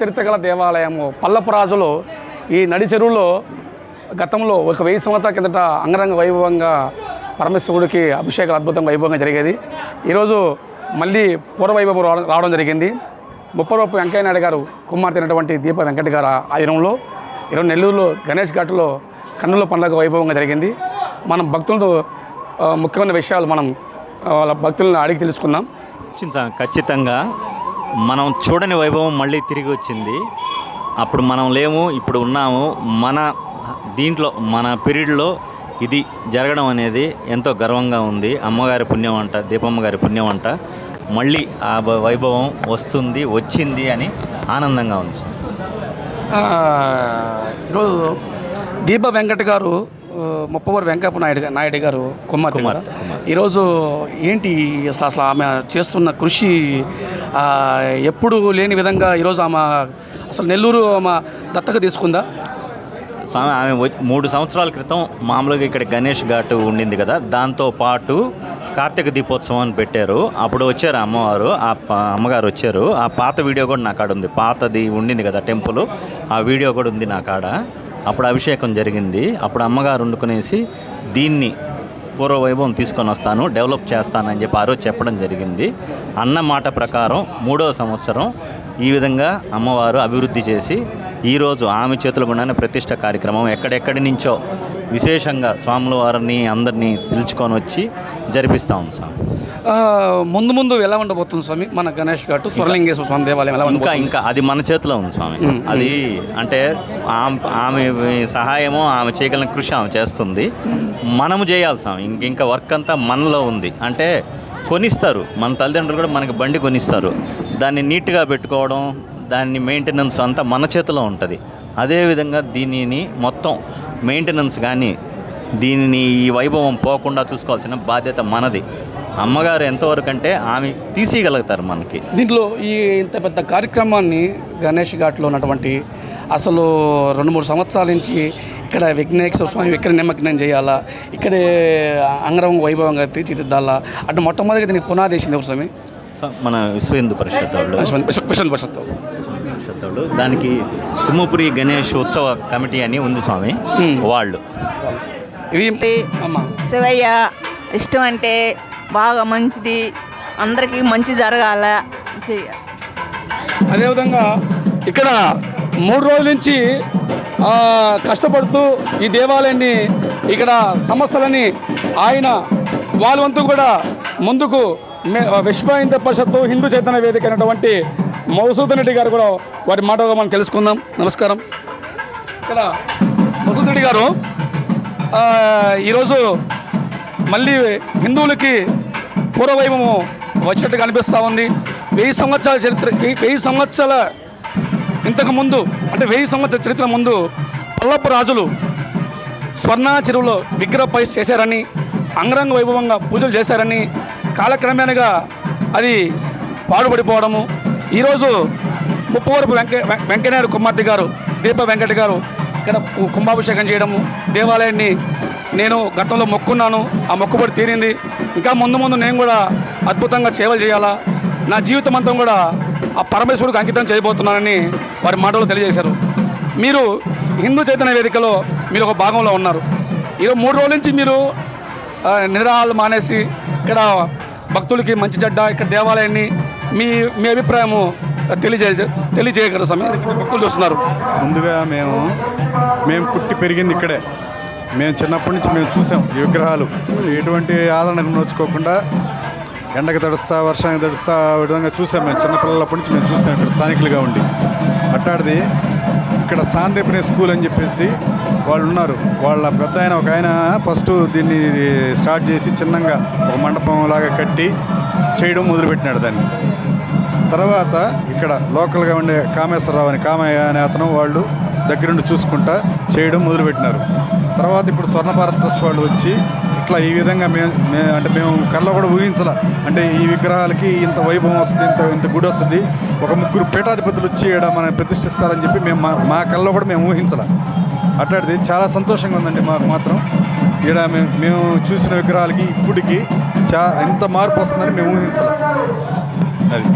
చరిత్ర గల దేవాలయము పల్లపురాజులు ఈ నడి చెరువులో గతంలో ఒక వెయ్యి సంవత్సరాల కిందట అంగరంగ వైభవంగా పరమేశ్వరుడికి అభిషేకాలు అద్భుతంగా వైభవంగా జరిగేది. ఈరోజు మళ్ళీ పూర్వ వైభవం రావడం జరిగింది. ముప్పరూపు వెంకయ్య నాయుడు గారు కుమార్తె అయినటువంటి దీప వెంకట గారు ఆధీనంలో ఈరోజు నెల్లూరులో గణేష్ ఘాట్లో కన్నుల పండుగ వైభవంగా జరిగింది. మనం భక్తులతో ముఖ్యమైన విషయాలు మనం వాళ్ళ భక్తులను అడిగి తెలుసుకుందాం. ఖచ్చితంగా. మనం చూడని వైభవం మళ్ళీ తిరిగి వచ్చింది. అప్పుడు మనం లేము ఇప్పుడు ఉన్నాము. మన దీంట్లో మన పీరియడ్లో ఇది జరగడం అనేది ఎంతో గర్వంగా ఉంది. అమ్మగారి పుణ్యం అంట దీపమ్మ గారి పుణ్యం అంట. మళ్ళీ ఆ వైభవం వస్తుంది వచ్చింది అని ఆనందంగా ఉంది. ఈరోజు దీప వెంకట గారు ముప్పవరు వెంకప్ప నాయుడు నాయుడు గారు కుమార్తె కదా. ఈరోజు ఏంటి అసలు అసలు ఆమె చేస్తున్న కృషి ఎప్పుడు లేని విధంగా ఈరోజు ఆమె అసలు నెల్లూరు ఆమె దత్తక తీసుకుందా? స్వామి ఆమె మూడు సంవత్సరాల క్రితం మామూలుగా ఇక్కడ గణేష్ ఘాట్ ఉండింది కదా దాంతో పాటు కార్తీక దీపోత్సవం అని పెట్టారు. అప్పుడు వచ్చారు అమ్మవారు ఆ అమ్మగారు వచ్చారు. ఆ పాత వీడియో కూడా నా కాడ ఉంది. పాతది ఉండింది కదా టెంపుల్ ఆ వీడియో కూడా ఉంది నా కాడ. అప్పుడు అభిషేకం జరిగింది. అప్పుడు అమ్మగారు వండుకునేసి దీన్ని పూర్వ వైభవం తీసుకొని వస్తాను డెవలప్ చేస్తానని చెప్పి ఆ రోజు చెప్పడం జరిగింది. అన్న మాట ప్రకారం మూడవ సంవత్సరం ఈ విధంగా అమ్మవారు అభివృద్ధి చేసి ఈరోజు ఆమె చేతుల గుండానే ప్రతిష్ట కార్యక్రమం ఎక్కడెక్కడి నుంచో విశేషంగా స్వాముల వారిని అందరినీ పిలుచుకొని వచ్చి జరిపిస్తాం స్వామి. ముందు ముందు ఎలా ఉండబోతుంది స్వామి? మన గణేష్ ఘాట్ స్వర్లింగేశ్వర స్వామి దేవాలయం ఎలా ఇంకా ఇంకా అది మన చేతిలో ఉంది స్వామి. అది అంటే ఆమె సహాయము ఆమె చేయగలిగిన కృషి ఆమె చేస్తుంది. మనము చేయాలి స్వామి. ఇంక ఇంకా వర్క్ అంతా మనలో ఉంది. అంటే కొనిస్తారు. మన తల్లిదండ్రులు కూడా మనకి బండి కొనిస్తారు. దాన్ని నీట్గా పెట్టుకోవడం దాన్ని మెయింటెనెన్స్ అంతా మన చేతిలో ఉంటుంది. అదేవిధంగా దీనిని మొత్తం మెయింటెనెన్స్ కానీ దీనిని ఈ వైభవం పోకుండా చూసుకోవాల్సిన బాధ్యత మనది. అమ్మగారు ఎంతవరకు అంటే ఆమె తీసేయగలుగుతారు మనకి. దీంట్లో ఈ ఇంత పెద్ద కార్యక్రమాన్ని గణేష్ ఘాట్లో ఉన్నటువంటి అసలు రెండు మూడు సంవత్సరాల నుంచి ఇక్కడ విఘ్నేశ్వర స్వామి ఇక్కడ నిమగ్నం చేయాలా ఇక్కడే అంగరంగ వైభవంగా తీర్చిదిద్దాలా అటు మొట్టమొదటిగా దీనికి పునాది స్వామి? మన విశ్వ హిందూ పరిషత్ వాళ్ళు. విశ్వ- పరిషత్ పరిషత్ వాళ్ళు. దానికి సింహపురి గణేష్ ఉత్సవ కమిటీ అని ఉంది స్వామి. వాళ్ళు. ఇది అమ్మ. శివయ్య ఇష్టం అంటే బాగా మంచిది. అందరికీ మంచి జరగాల. అదేవిధంగా ఇక్కడ మూడు రోజుల నుంచి ఆ, కష్టపడుతూ ఈ దేవాలయాన్ని ఇక్కడ సమస్యలని ఆయన వాళ్ళ వంతు కూడా ముందుకు విశ్వ హిందూ పరిషత్తు హిందూ చైతన్య వేదిక అయినటువంటి మౌసూదన్ రెడ్డి గారు కూడా వారి మాటగా మనం తెలుసుకుందాం. నమస్కారం. ఇక్కడ మధుసూదన్ రెడ్డి గారు ఈరోజు మళ్ళీ హిందువులకి పూర్వవైభవము వచ్చినట్టుగా అనిపిస్తూ ఉంది. వెయ్యి సంవత్సరాల చరిత్ర వెయ్యి- సంవత్సరాల ఇంతకు ముందు అంటే వెయ్యి సంవత్సరాల చరిత్ర ముందు పల్లపు రాజులు స్వర్ణ చెరువులో విగ్రహ చేశారని అంగరంగ వైభవంగా పూజలు చేశారని కాలక్రమేణగా అది పాడుపడిపోవడము. ఈరోజు ముప్పవరపు వెంక వెం- వెంకయ్యనాయుడు కుమార్తె గారు దీప వెంకట గారు ఇక్కడ కుంభాభిషేకం చేయడము. దేవాలయాన్ని నేను గతంలో మొక్కున్నాను. ఆ మొక్కుబడి తీరింది. ఇంకా ముందు ముందు నేను కూడా అద్భుతంగా సేవలు చేయాలా? నా జీవితం అంతా కూడా ఆ పరమేశ్వరుడికి అంకితం చేయబోతున్నానని వారి మాటలు తెలియజేశారు. మీరు హిందూ చైతన్య వేదికలో మీరు ఒక భాగంలో ఉన్నారు. ఈరోజు మూడు రోజుల నుంచి మీరు నిరాలు నిరాహాలు మానేసి ఇక్కడ భక్తులకి మంచి చెడ్డ ఇక్కడ దేవాలయాన్ని మీ మీ అభిప్రాయము తెలియజే తెలియజేయగలరు సమయం భక్తులు చూస్తున్నారు. ముందుగా మేము మేము పుట్టి పెరిగింది ఇక్కడే. మేము చిన్నప్పటి నుంచి మేము చూసాం ఈ విగ్రహాలు. ఎటువంటి ఆదరణ నోచుకోకుండా ఎండకు తడుస్తా వర్షానికి తడుస్తా ఆ విధంగా చూసాం మేము. చిన్నపిల్లలప్పటి నుంచి మేము చూసాం ఇక్కడ స్థానికులుగా ఉండి. అట్టాడిది ఇక్కడ సాందీపని స్కూల్ అని చెప్పేసి వాళ్ళు ఉన్నారు. వాళ్ళ పెద్ద ఆయన ఒక ఆయన ఫస్ట్ దీన్ని స్టార్ట్ చేసి చిన్నగా ఒక మండపం లాగా కట్టి చేయడం మొదలుపెట్టినాడు దాన్ని. తర్వాత ఇక్కడ లోకల్గా ఉండే కామేశ్వరరావు అని కామయ్య అనే అతను వాళ్ళు దగ్గరుండి చూసుకుంటా చేయడం మొదలుపెట్టినారు. తర్వాత ఇప్పుడు స్వర్ణ భారత్ ట్రస్ట్ వాళ్ళు వచ్చి ఇట్లా ఈ విధంగా మేము అంటే మేము కళ్ళ కూడా ఊహించాల. అంటే ఈ విగ్రహాలకి ఇంత వైభవం వస్తుంది ఇంత ఇంత గుడి వస్తుంది. ఒక ముగ్గురు పీఠాధిపతులు వచ్చి ఇక్కడ మనం ప్రతిష్ఠిస్తారని చెప్పి మేము మా మా కళ్ళలో కూడా మేము ఊహించాల. అట్లాంటిది చాలా సంతోషంగా ఉందండి మాకు మాత్రం. ఈడ మేము మేము చూసిన విగ్రహాలకి ఇప్పటికీ చా ఎంత మార్పు వస్తుందని మేము ఊహించాల. అది.